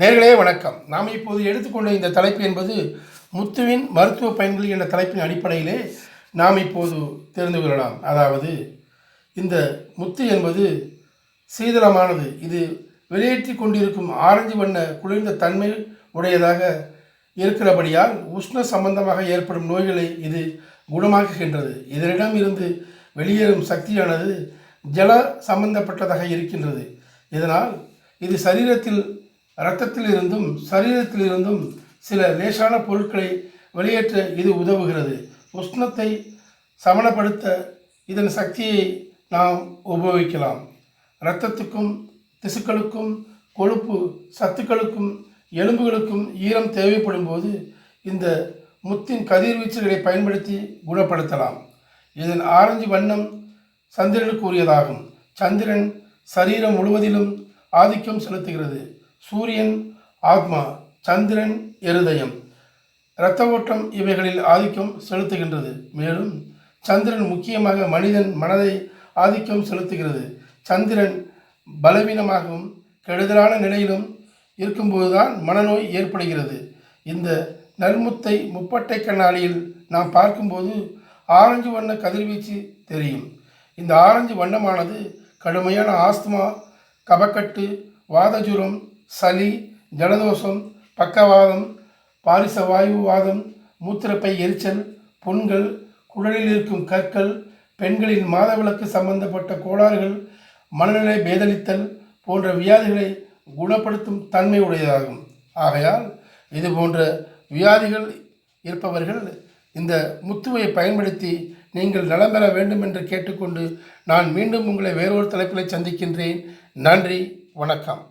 நேர்களே வணக்கம். நாம் இப்போது எடுத்துக்கொண்ட இந்த தலைப்பு என்பது முத்துவின் மருத்துவ பயன்கள் என்ற தலைப்பின் அடிப்படையிலே நாம் இப்போது தெரிந்து கொள்ளலாம். அதாவது இந்த முத்து என்பது சீதளமானது. இது வெளியேற்றி கொண்டிருக்கும் ஆரஞ்சு வண்ண குளிர்ந்த தன்மை உடையதாக இருக்கிறபடியால் உஷ்ண சம்பந்தமாக ஏற்படும் நோய்களை இது குணமாக்குகின்றது. இதனிடம் இருந்து வெளியேறும் சக்தியானது ஜல சம்பந்தப்பட்டதாக இருக்கின்றது. இதனால் இது சரீரத்தில் இரத்தத்திலிருந்தும் சரீரத்திலிருந்தும் சில லேசான பொருட்களை வெளியேற்ற இது உதவுகிறது. உஷ்ணத்தை சமணப்படுத்த இதன் சக்தியை நாம் உபயோகிக்கலாம். இரத்தத்துக்கும் திசுக்களுக்கும் கொழுப்பு சத்துக்களுக்கும் எலும்புகளுக்கும் ஈரம் தேவைப்படும் போது இந்த முத்தின் கதிர்வீச்சுகளை பயன்படுத்தி குணப்படுத்தலாம். இதன் ஆரஞ்சு வண்ணம் சந்திரனுக்குரியதாகும் சந்திரன் சரீரம் முழுவதிலும் ஆதிக்கம் செலுத்துகிறது. சூரியன் ஆத்மா சந்திரன் இருதயம். இரத்த ஓட்டம் இவைகளில் ஆதிக்கம் செலுத்துகின்றது. மேலும் சந்திரன் முக்கியமாக மனிதன் மனதை ஆதிக்கம் செலுத்துகிறது. சந்திரன் பலவீனமாகவும் கெடுதலான நிலையிலும் இருக்கும்போதுதான் மனநோய் ஏற்படுகிறது. இந்த நல்முத்தை முப்பட்டை கண்ணாடியில் நாம் பார்க்கும்போது ஆரஞ்சு வண்ண கதிர்வீச்சு தெரியும். இந்த ஆரஞ்சு வண்ணமானது கடுமையான ஆஸ்துமா கபக்கட்டு வாதஜுரம் சளி ஜலதோஷம் பக்கவாதம் பாரிச வாயுவாதம் மூத்திரப்பை எரிச்சல் புண்கள் குடலில் இருக்கும் கற்கள் பெண்களின் மாதவிளக்கு சம்பந்தப்பட்ட கோளாறுகள் மனநிலை பேதலித்தல் போன்ற வியாதிகளை குணப்படுத்தும் தன்மை உடையதாகும். ஆகையால் இது போன்ற வியாதிகள் இருப்பவர்கள் இந்த முத்துவை பயன்படுத்தி நீங்கள் நலம் பெற வேண்டும் என்று கேட்டுக்கொண்டு நான் மீண்டும் உங்களை வேறொரு தலைப்பில் சந்திக்கின்றேன். நன்றி வணக்கம்.